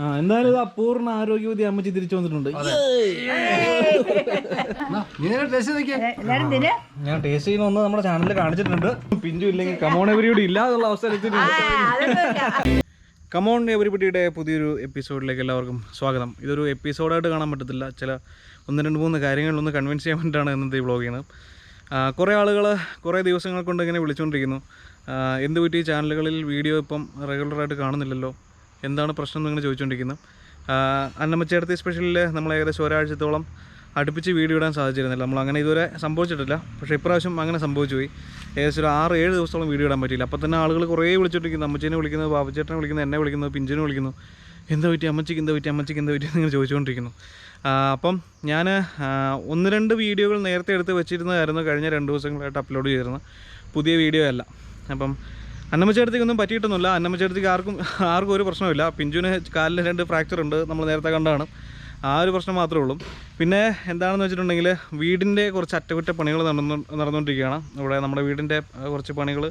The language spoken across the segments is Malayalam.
ആ എന്തായാലും ഇത് അപൂർണ ആരോഗ്യവതി അമ്മച്ചി തിരിച്ചു വന്നിട്ടുണ്ട്. ഞാൻ ടേസ്റ്റ് ചെയ്യുന്ന ഒന്ന് നമ്മുടെ ചാനലിൽ കാണിച്ചിട്ടുണ്ട്. പിഞ്ചു ഇല്ലെങ്കിൽ കമോൺ എവരിയോട് ഇല്ലാതുള്ള എന്നുള്ള എത്തിയിട്ടുണ്ട് കമോൺ എവരിബിഡിയുടെ പുതിയൊരു എപ്പിസോഡിലേക്ക് എല്ലാവർക്കും സ്വാഗതം. ഇതൊരു എപ്പിസോഡായിട്ട് കാണാൻ പറ്റത്തില്ല. ചില ഒന്ന് രണ്ട് മൂന്ന് കാര്യങ്ങളൊന്ന് കൺവിൻസ് ചെയ്യാൻ വേണ്ടിയിട്ടാണ് ഇന്നത്തെ ഈ വ്ളോഗ് ചെയ്യുന്നത്. കുറേ ആളുകൾ കുറേ ദിവസങ്ങൾ കൊണ്ട് ഇങ്ങനെ വിളിച്ചുകൊണ്ടിരിക്കുന്നു എന്ത് പറ്റി? ഈ ചാനലുകളിൽ വീഡിയോ ഇപ്പം റെഗുലറായിട്ട് കാണുന്നില്ലല്ലോ. എന്താണ് പ്രശ്നം എന്നിങ്ങനെ ചോദിച്ചുകൊണ്ടിരിക്കുന്നു ആ, അന്നമ്മച്ചേർത്തി സ്പെഷ്യലിൽ നമ്മൾ ഏകദേശം ഒരാഴ്ചത്തോളം അടുപ്പിച്ച് വീഡിയോ ഇടാൻ സാധിച്ചിരുന്നില്ല. നമ്മൾ അങ്ങനെ ഇതുവരെ സംഭവിച്ചിട്ടില്ല. പക്ഷേ ഇപ്രാവശ്യം അങ്ങനെ സംഭവിച്ചു പോയി. ഏകദേശം ഒരു ആറ് ഏഴ് ദിവസത്തോളം വീഡിയോ ഇടാൻ പറ്റിയില്ല. അപ്പോൾ തന്നെ ആളുകൾ കുറേ വിളിച്ചിട്ടിരിക്കുന്നു അമ്മച്ചേനെ വിളിക്കുന്നത് ബാബുച്ചേട്ടനെ വിളിക്കുന്നത് എന്നെ വിളിക്കുന്നത് പിഞ്ചിനെ വിളിക്കുന്നു. എന്താ പറ്റി? അമ്മച്ചിക്ക് എന്താ പറ്റി? അമ്മച്ചിക്ക് എന്താ പറ്റി? എന്നിങ്ങനെ ചോദിച്ചുകൊണ്ടിരിക്കുന്നു അപ്പം ഞാൻ ഒന്ന് രണ്ട് വീഡിയോകൾ നേരത്തെ എടുത്ത് വെച്ചിരുന്നതായിരുന്നു കഴിഞ്ഞ രണ്ട് ദിവസങ്ങളായിട്ട് അപ്ലോഡ് ചെയ്തിരുന്നത്. പുതിയ വീഡിയോ അല്ല. അപ്പം അന്നമ്മച്ചേടത്തേക്കൊന്നും പറ്റിയിട്ടൊന്നുമില്ല. അന്നമ്മച്ചേടത്തേക്ക് ആർക്കും ആർക്കും ഒരു പ്രശ്നമില്ല പിഞ്ചുവിന് കാലിന് രണ്ട് ഫ്രാക്ചർ ഉണ്ട്. നമ്മൾ നേരത്തെ കണ്ടാണ് ആ ഒരു പ്രശ്നം മാത്രമേ ഉള്ളൂ. പിന്നെ എന്താണെന്ന് വെച്ചിട്ടുണ്ടെങ്കിൽ വീടിന്റെ കുറച്ച് അറ്റകുറ്റപ്പണികൾ നടന്നു നടന്നുകൊണ്ടിരിക്കുകയാണ്. ഇവിടെ നമ്മുടെ വീടിന്റെ കുറച്ച് പണികൾ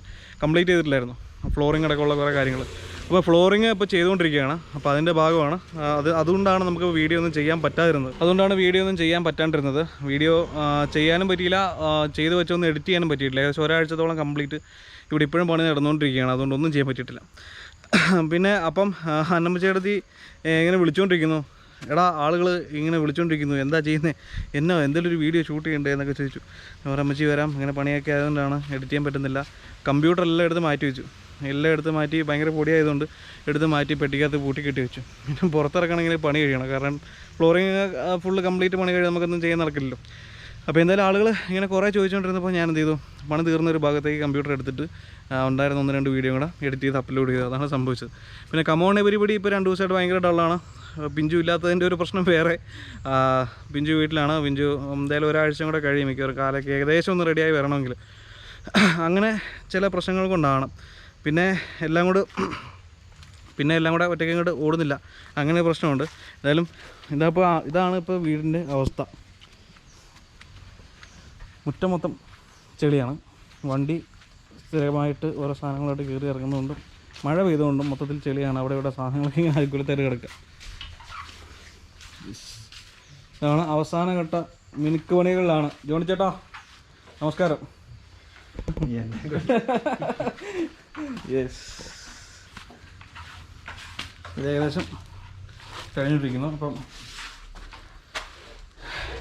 കംപ്ലീറ്റ് ചെയ്തിട്ടില്ലായിരുന്നു. ഫ്ലോറിംഗ് അടക്കമുള്ള കുറേ കാര്യങ്ങൾ. അപ്പോൾ ഫ്ലോറിങ് ഇപ്പോൾ ചെയ്തുകൊണ്ടിരിക്കുകയാണ്. അപ്പോൾ അതിന്റെ ഭാഗമാണ്. അത് അതുകൊണ്ടാണ് നമുക്ക് വീഡിയോ ഒന്നും ചെയ്യാൻ പറ്റാതിരുന്നത്. അതുകൊണ്ടാണ് വീഡിയോ ഒന്നും ചെയ്യാൻ പറ്റാണ്ടിരുന്നത്. വീഡിയോ ചെയ്യാനും പറ്റിയില്ല. ചെയ്ത് വെച്ചൊന്നും എഡിറ്റ് ചെയ്യാനും പറ്റിയിട്ടില്ല. ഏകദേശം ഒരാഴ്ചത്തോളം കംപ്ലീറ്റ് ഇവിടെ ഇപ്പോഴും പണി നടന്നുകൊണ്ടിരിക്കുകയാണ്. അതുകൊണ്ട് ഒന്നും ചെയ്യാൻ പറ്റിയിട്ടില്ല. പിന്നെ അപ്പം അന്നമ്മച്ചേടത്തി ഇങ്ങനെ വിളിച്ചുകൊണ്ടിരിക്കുന്നു എടാ ആളുകൾ ഇങ്ങനെ വിളിച്ചുകൊണ്ടിരിക്കുന്നു എന്താ ചെയ്യുന്നത് എന്നോ എന്തെങ്കിലും ഒരു വീഡിയോ ഷൂട്ട് ചെയ്യണ്ടേ എന്നൊക്കെ ചോദിച്ചു. അമ്മച്ചി വരാം. ഇങ്ങനെ പണിയൊക്കെ ആയതുകൊണ്ടാണ് എഡിറ്റ് ചെയ്യാൻ പറ്റുന്നില്ല. കമ്പ്യൂട്ടർ എല്ലാം എടുത്ത് മാറ്റി വെച്ചു. എല്ലാം എടുത്ത് മാറ്റി ഭയങ്കര പൊടിയായതുകൊണ്ട് എടുത്ത് മാറ്റി പെട്ടിക്കകത്ത് പൂട്ടി കെട്ടി വെച്ചു. പിന്നെ പുറത്തിറക്കണമെങ്കിൽ പണി കഴിയണം. കാരണം ഫ്ലോറിങ് ഫുള്ള് കംപ്ലീറ്റ് പണി കഴിയാൻ നമുക്കൊന്നും ചെയ്യാൻ നടക്കില്ലല്ലോ. അപ്പോൾ എന്തായാലും ആളുകൾ ഇങ്ങനെ കുറേ ചോദിച്ചുകൊണ്ടിരുന്നപ്പോൾ ഞാൻ എന്ത് ചെയ്തു? പണി തീർന്ന ഒരു ഭാഗത്തേക്ക് കമ്പ്യൂട്ടർ എടുത്തിട്ട് ഉണ്ടായിരുന്ന ഒന്ന് രണ്ട് വീഡിയോ കൂടെ എഡിറ്റ് ചെയ്ത് അപ്ലോഡ് ചെയ്തു. അതാണ് സംഭവിച്ചത്. പിന്നെ കമോൺ എവരിപടി ഇപ്പോൾ രണ്ട് ദിവസമായിട്ട് ഭയങ്കര ഡള്ളാണ്. പിഞ്ചു ഇല്ലാത്തതിന്റെ ഒരു പ്രശ്നം വേറെ. പിഞ്ചു വീട്ടിലാണ്. പിഞ്ചു എന്തായാലും ഒരാഴ്ച കൂടെ കഴിയും മിക്കവാറും. കാലൊക്കെ ഏകദേശം ഒന്ന് റെഡിയായി വരണമെങ്കിൽ. അങ്ങനെ ചില പ്രശ്നങ്ങൾ കൊണ്ടാണ്. പിന്നെ എല്ലാം കൂടെ പിന്നെ എല്ലാം കൂടെ ഒറ്റയ്ക്ക് ഇങ്ങോട്ട് ഓടുന്നില്ല. അങ്ങനെ പ്രശ്നമുണ്ട്. എന്തായാലും ഇതപ്പോൾ ഇതാണ് ഇപ്പോൾ വീടിന്റെ അവസ്ഥ. മുറ്റം മൊത്തം ചെളിയാണ്. വണ്ടി സ്ഥിരമായിട്ട് ഓരോ സാധനങ്ങളായിട്ട് കയറി ഇറങ്ങുന്നതുകൊണ്ടും മഴ പെയ്തുകൊണ്ടും മൊത്തത്തിൽ ചെളിയാണ്. അവിടെ ഇവിടെ സാധനങ്ങളൊക്കെ ഇങ്ങനെ കിടക്കുക. ഇതാണ് അവസാനഘട്ട മിനുക്ക് പണികളിലാണ്. ജോണി ചേട്ടാ നമസ്കാരം. യെസ് ഇത് ഏകദേശം കഴിഞ്ഞിട്ടിരിക്കുന്നു. അപ്പം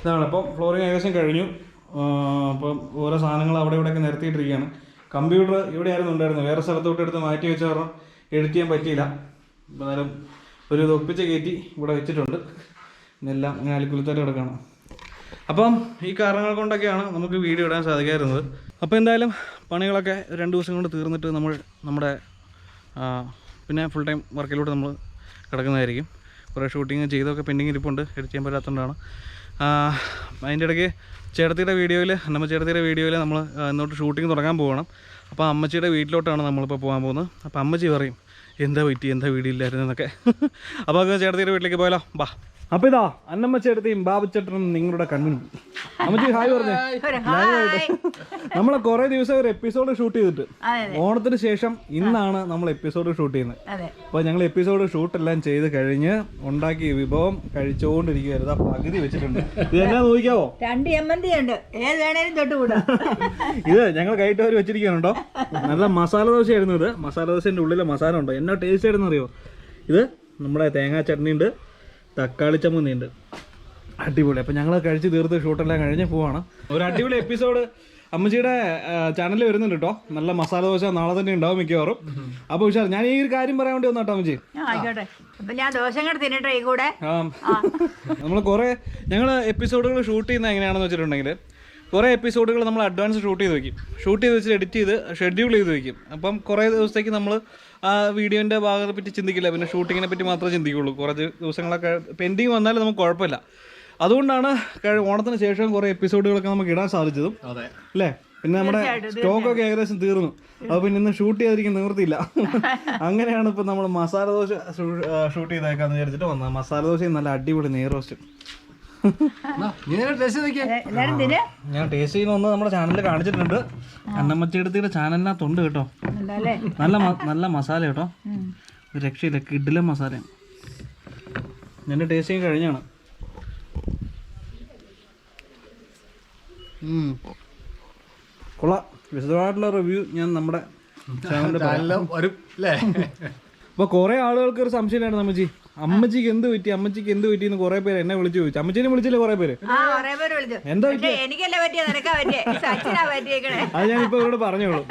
ഇതാണ്. അപ്പം ഫ്ലോറിങ് ഏകദേശം കഴിഞ്ഞു. ആ, അപ്പം ഓരോ സാധനങ്ങൾ അവിടെ ഇവിടെയൊക്കെ നിരത്തിയിട്ടിരിക്കുകയാണ്. കമ്പ്യൂട്ടർ ഇവിടെ ആയിരുന്നു ഉണ്ടായിരുന്നു വേറെ സ്ഥലത്തോട്ട് എടുത്ത് മാറ്റി വെച്ച എഡിറ്റ് ചെയ്യാൻ പറ്റിയില്ല. എന്നാലും ഒരു ഇത് ഒപ്പിച്ച് കയറ്റി ഇവിടെ വെച്ചിട്ടുണ്ട്. ഇതെല്ലാം ഇങ്ങനെ അലിക്കുലത്തായിട്ട് കിടക്കണം അപ്പം ഈ കാരണങ്ങൾ കൊണ്ടൊക്കെയാണ് നമുക്ക് വീഡിയോ ഇടാൻ സാധിക്കാതിരുന്നത്. അപ്പോൾ എന്തായാലും പണികളൊക്കെ രണ്ട് ദിവസം കൊണ്ട് തീർന്നിട്ട് നമ്മൾ നമ്മുടെ പിന്നെ ഫുൾ ടൈം വർക്കിലൂടെ നമ്മൾ കിടക്കുന്നതായിരിക്കും. കുറേ ഷൂട്ടിങ് ചെയ്തൊക്കെ പെൻഡിങ് ഇരിപ്പുണ്ട്. എഡിറ്റ് ചെയ്യാൻ പറ്റാത്തതുകൊണ്ടാണ്. അതിന്റെ ഇടയ്ക്ക് ചേട്ടത്തിയുടെ വീഡിയോയിൽ അന്നമ്മ ചേട്ടത്തിയുടെ വീഡിയോയിൽ നമ്മൾ ഇന്നോട്ട് ഷൂട്ടിംഗ് തുടങ്ങാൻ പോകണം. അപ്പോൾ അമ്മച്ചിയുടെ വീട്ടിലോട്ടാണ് നമ്മളിപ്പോൾ പോകാൻ പോകുന്നത്. അപ്പോൾ അമ്മച്ചി പറയും എന്താ പറ്റി? എന്താ വീടില്ലായിരുന്നു? എന്നൊക്കെ. അപ്പോൾ ചേട്ടത്തിയുടെ വീട്ടിലേക്ക് പോയാലോ. ബാ. അപ്പോൾ ഇതാ അന്നമ്മച്ചേട്ടത്തെയും ബാബു ബാബുച്ചേട്ടനും നിങ്ങളുടെ കണ്ണിനും അമ്മച്ചി ഹായ് പറഞ്ഞേ. നമ്മളെ കുറേ ദിവസം ഒരു എപ്പിസോഡ് ഷൂട്ട് ചെയ്തിട്ട്. ഓണത്തിന് ശേഷം ഇന്നാണ് നമ്മൾ എപ്പിസോഡ് ഷൂട്ട് ചെയ്യുന്നത്. അപ്പൊ ഞങ്ങൾ എപ്പിസോഡ് ഷൂട്ട് എല്ലാം ചെയ്ത് കഴിഞ്ഞ് ഉണ്ടാക്കിയ വിഭവം കഴിച്ചുകൊണ്ടിരിക്കുകയായിരുന്നു. ആ പകുതി വെച്ചിട്ടുണ്ട്. ഇത് എന്നാ നോക്കിയാവോ? രണ്ട് എമ്മന്തി ഉണ്ട്. ഏത് വേണേലും തൊട്ടുകൂടാ. ഇത് ഞങ്ങൾ കൈയിട്ട് അവർ വെച്ചിരിക്കുന്നുണ്ടോ നല്ല മസാല ദോശയായിരുന്നു ഇത്. മസാല ദോശന്റെ ഉള്ളിലെ മസാല ഉണ്ടോ? എന്നാ ടേസ്റ്റ് ആയിരുന്നു അറിയോ? ഇത് നമ്മുടെ തേങ്ങാ ചട്നി ഉണ്ട് തക്കാളി ചമ്മന്തി ഉണ്ട് അടിപൊളി. അപ്പം ഞങ്ങൾ കഴിച്ച് തീർത്ത് ഷൂട്ടെല്ലാം കഴിഞ്ഞ് പോവാണ്. ഒരു അടിപൊളി എപ്പിസോഡ് അമ്മച്ചിയുടെ ചാനലിൽ വരുന്നുണ്ട് കേട്ടോ നല്ല മസാല ദോശ നാളെ തന്നെ ഉണ്ടാവും മിക്കവാറും. അപ്പൊ ഉഷാർ ഞാൻ ഈ ഒരു കാര്യം പറയാൻ വേണ്ടി വന്നാട്ടോ അമ്മച്ചി. ഞാൻ ദോശം തിന്നട്ടെ കൂടെ? നമ്മൾ കുറേ ഞങ്ങൾ എപ്പിസോഡുകൾ ഷൂട്ട് ചെയ്യുന്ന എങ്ങനെയാണെന്ന് വെച്ചിട്ടുണ്ടെങ്കിൽ കുറേ എപ്പിസോഡുകൾ നമ്മൾ അഡ്വാൻസ് ഷൂട്ട് ചെയ്ത് വെക്കും. ഷൂട്ട് ചെയ്ത് വെച്ചിട്ട് എഡിറ്റ് ചെയ്ത് ഷെഡ്യൂൾ ചെയ്ത് വെക്കും. അപ്പം കുറേ ദിവസത്തേക്ക് നമ്മൾ ആ വീഡിയോന്റെ ഭാഗത്തെ പറ്റി ചിന്തിക്കില്ല. പിന്നെ ഷൂട്ടിങ്ങിനെ പറ്റി മാത്രമേ ചിന്തിക്കുള്ളൂ. കുറച്ച് ദിവസങ്ങളൊക്കെ പെൻഡിങ് വന്നാലും നമുക്ക് കുഴപ്പമില്ല. അതുകൊണ്ടാണ് കഴി- ഓണത്തിന് ശേഷം കുറേ എപ്പിസോഡുകളൊക്കെ നമുക്ക് ഇടാൻ സാധിച്ചതും. അല്ലേ? പിന്നെ നമ്മുടെ സ്റ്റോക്കൊക്കെ ഏകദേശം തീർന്നു. അപ്പോൾ പിന്നെ ഇന്ന് ഷൂട്ട് ചെയ്തിരിക്കും നിവൃത്തിയില്ല. അങ്ങനെയാണ് ഇപ്പം നമ്മൾ മസാല ദോശ ഷൂട്ട് ചെയ്തേക്കാന്ന് വിചാരിച്ചിട്ട് വന്നത്. മസാല ദോശയും നല്ല അടിപൊളി നെയ്റോസ്റ്റ് എല്ലാരും തിന് ഞാൻ ടേസ്റ്റ് ചെയ്യുന്ന ഒന്ന് നമ്മുടെ ചാനലിൽ കാണിച്ചിട്ടുണ്ട്. അന്നമ്മച്ചെടുത്തിയുടെ ചാനലിനകത്തുണ്ട് കേട്ടോ. നല്ല നല്ല മസാല കേട്ടോ. ഒരു രക്ഷയില്ല കിഡിലെ മസാലയാണ് ഞാൻ ടേസ്റ്റ് ചെയ്യാൻ കഴിഞ്ഞാണ്. ഉം. കൊള്ളാം. വിശദമായിട്ടുള്ള റിവ്യൂ ഞാൻ നമ്മുടെ ചാനലിൽ അപ്പോൾ കുറേ ആളുകൾക്ക് ഒരു സംശയമില്ലായിരുന്നു അമ്മച്ചി. അമ്മച്ചിക്ക് എന്ത് പറ്റി? അമ്മച്ചിക്ക് എന്ത് പറ്റി എന്ന് കുറേ പേര് എന്നെ വിളിച്ചു ചോദിച്ചു. അമ്മച്ചിനെ വിളിച്ചില്ലേ കുറേ പേര്? അത് ഞാൻ ഇപ്പൊ എന്താ അത് ഇവരോട് പറഞ്ഞോളൂ.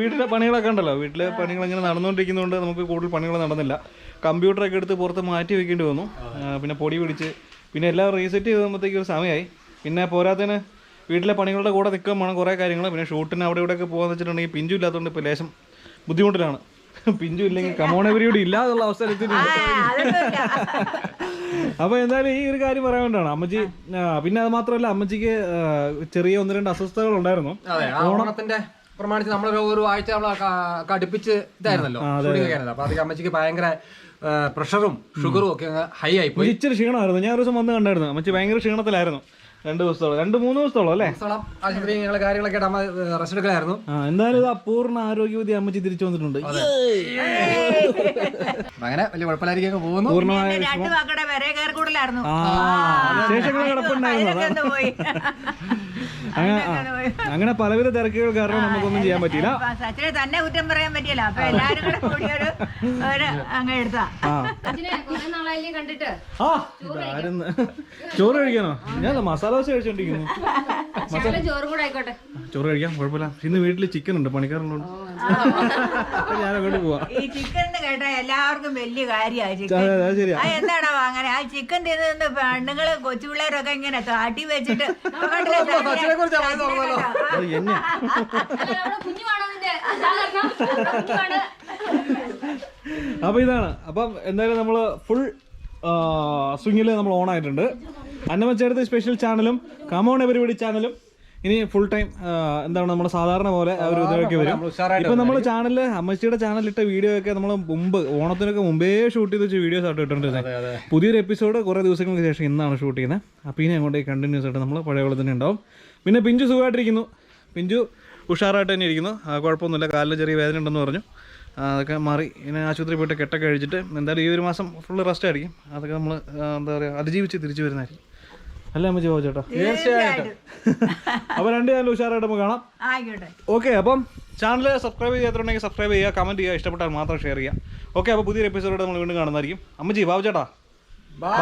വീട്ടിലെ പണികളൊക്കെ ഉണ്ടല്ലോ. വീട്ടിലെ പണികൾ ഇങ്ങനെ നടന്നുകൊണ്ടിരിക്കുന്നതുകൊണ്ട് നമുക്ക് കൂടുതൽ പണികൾ നടന്നില്ല. കമ്പ്യൂട്ടർ ഒക്കെ എടുത്ത് പുറത്ത് മാറ്റി വെക്കേണ്ടി വന്നു. പിന്നെ പൊടി പിടിച്ച്. പിന്നെ എല്ലാം റീസെറ്റ് ചെയ്തപ്പോഴത്തേക്ക് ഒരു സമയമായി. പിന്നെ പോരാത്തതിന് വീട്ടിലെ പണികളുടെ കൂടെ നിൽക്കാൻ വേണം കുറേ കാര്യങ്ങൾ പിന്നെ ഷൂട്ടിന് അവിടെ ഇവിടെയൊക്കെ പോകാന്ന് വെച്ചിട്ടുണ്ടെങ്കിൽ പിഞ്ചു ഇല്ലാത്തതുകൊണ്ട് ഇപ്പോൾ ലേശം ബുദ്ധിമുട്ടിലാണ്. പിഞ്ചു ഇല്ലെങ്കിൽ കമോണവരിയോട് ഇല്ല ഇല്ലാതുള്ള അവസരത്തിൽ അപ്പൊ എന്തായാലും ഈ ഒരു കാര്യം പറയാൻ വേണ്ടിയാണ് അമ്മച്ചി പിന്നെ അത് മാത്രമല്ല അമ്മച്ചിക്ക് ചെറിയ ഒന്ന് രണ്ട് അസ്വസ്ഥതകൾ ഉണ്ടായിരുന്നു. അതെ ഓണത്തിന്റെ പ്രമാണിച്ച് നമ്മൾ ഒരു ആഴ്ച നമ്മൾ കടുപ്പിച്ച് ഇതായിരുന്നല്ലോ അപ്പൊ അതൊക്കെ അമ്മച്ചിക്ക് ഭയങ്കര പ്രഷറും ഷുഗറും ഒക്കെ ഹൈ ആയി പോയി. ഇച്ചിരി ക്ഷീണമായിരുന്നു. ഞാൻ ഒരു ദിവസം വന്ന് കണ്ടായിരുന്നു. അമ്മച്ചി ഭയങ്കര ക്ഷീണത്തിലായിരുന്നു. രണ്ട് ദിവസത്തോളം രണ്ട് മൂന്ന് ദിവസത്തോളം അല്ലേ? സ്ഥലം ആശുപത്രി ഞങ്ങളെ കാര്യങ്ങളൊക്കെ റെസ്റ്റ് എടുക്കലായിരുന്നു. എന്തായാലും ഇത് അപൂർണ ആരോഗ്യവതി അമ്മച്ചി തിരിച്ചു വന്നിട്ടുണ്ട്. അങ്ങനെ വലിയ കുഴപ്പമില്ലായിരിക്കും പോകുന്നു. പൂർണമായ ആ കിടപ്പുണ്ടായിരുന്നു അങ്ങനെ ആ, അങ്ങനെ പലവിധ തിരക്കുകൾ കാരണം നമുക്കൊന്നും ചെയ്യാൻ പറ്റിയില്ല. സച്ചിനെ തന്നെ കുറ്റം പറയാൻ അപ്പൊ എല്ലാരും കൂടെ കൂടി ഒരു ഒരു അങ്ങ് എടുത്താ. ആ. അച്ഛനെ കുറെ നാളായില്ലേ കണ്ടിട്ട്? ആ ചോറ് കഴിക്കാനോ ഞാൻ മസാല ദോശ കഴിച്ചോണ്ടിരിക്കുന്നു ചോറും കൂടെ ആയിക്കോട്ടെ ചോറ് കഴിക്കാം കുഴപ്പമില്ല ഇന്ന് വീട്ടിൽ ചിക്കൻ ഉണ്ട് പണിക്കാരുള്ളൂ ഞാൻ അങ്ങോട്ട് പോവാ ഈ ചിക്കൻ കേട്ടാ എല്ലാവർക്കും വലിയ കാര്യമാണ് ചിക്കൻ ആ എന്താണോ അങ്ങനെ ആ ചിക്കൻ തിന്ന് തിന്ന് പെണ്ണുങ്ങൾ കൊച്ചു പിള്ളേരൊക്കെ ഇങ്ങനെ താട്ടി വെച്ചിട്ട് അപ്പൊ ഇതാണ് അപ്പം എന്തായാലും നമ്മൾ ഫുൾ സ്വിങ്ങിൽ നമ്മൾ ഓൺ ആയിട്ടുണ്ട് അന്നമച്ചേർത്ത് സ്പെഷ്യൽ ചാനലും കമോൺ എവരിപടി ചാനലും ഇനി ഫുൾ ടൈം എന്താണ് നമ്മുടെ സാധാരണ പോലെ ഒരു ഇതൊക്കെ വരും. ഇപ്പൊ നമ്മൾ ചാനലിൽ അമ്മച്ചിയുടെ ചാനലിട്ട വീഡിയോ ഒക്കെ നമ്മൾ മുമ്പ് ഓണത്തിനൊക്കെ മുമ്പേ ഷൂട്ട് ചെയ്ത് വെച്ച വീഡിയോസ് ആയിട്ട് ഇട്ടിട്ടുണ്ടായിരുന്നത് പുതിയൊരു എപ്പിസോഡ് കുറേ ദിവസങ്ങൾക്ക് ശേഷം ഇന്നാണ് ഷൂട്ട് ചെയ്യുന്നത് അപ്പോൾ ഇനി അങ്ങോട്ടേക്ക് കണ്ടിന്യൂസ് ആയിട്ട് നമ്മൾ പഴയ പോലെ തന്നെ ഉണ്ടാവും. പിന്നെ പിഞ്ചു സുഖമായിട്ടിരിക്കുന്നു. പിഞ്ചു ഉഷാറായിട്ട് തന്നെ ഇരിക്കുന്നു. ആ, കുഴപ്പമൊന്നുമില്ല. കാലിൽ ചെറിയ വേദന ഉണ്ടെന്ന് പറഞ്ഞു. അതൊക്കെ മാറി ഇനി ആശുപത്രി പോയിട്ട് കെട്ടൊക്കെ കഴിച്ചിട്ട് എന്തായാലും ഈ ഒരു മാസം ഫുള്ള് റെസ്റ്റ് ആയിരിക്കും. അതൊക്കെ നമ്മൾ എന്താ പറയുക അതിജീവിച്ച് തിരിച്ചു വരുന്നതായിരിക്കും. അല്ലേ അമ്മ ജോ ചേട്ടാ? തീർച്ചയായിട്ടും. അപ്പൊ രണ്ട് ഞാൻ ഉഷാറായിട്ട് നമുക്ക് കാണാം. ആയിക്കോട്ടെ. ഓക്കെ അപ്പം ചാനൽ സബ്സ്ക്രൈബ് ചെയ്യാത്തുണ്ടെങ്കിൽ സബ്സ്ക്രൈബ് ചെയ്യുക കമന്റ് ചെയ്യുക ഇഷ്ടപ്പെട്ടാൽ മാത്രം ഷെയർ ചെയ്യുക. ഓക്കെ അപ്പോൾ പുതിയൊരു എപ്പിസോഡ് നമ്മൾ വീണ്ടും കാണുന്നതായിരിക്കും. അമ്മജി ബാബു ചേട്ടാ. ബൈ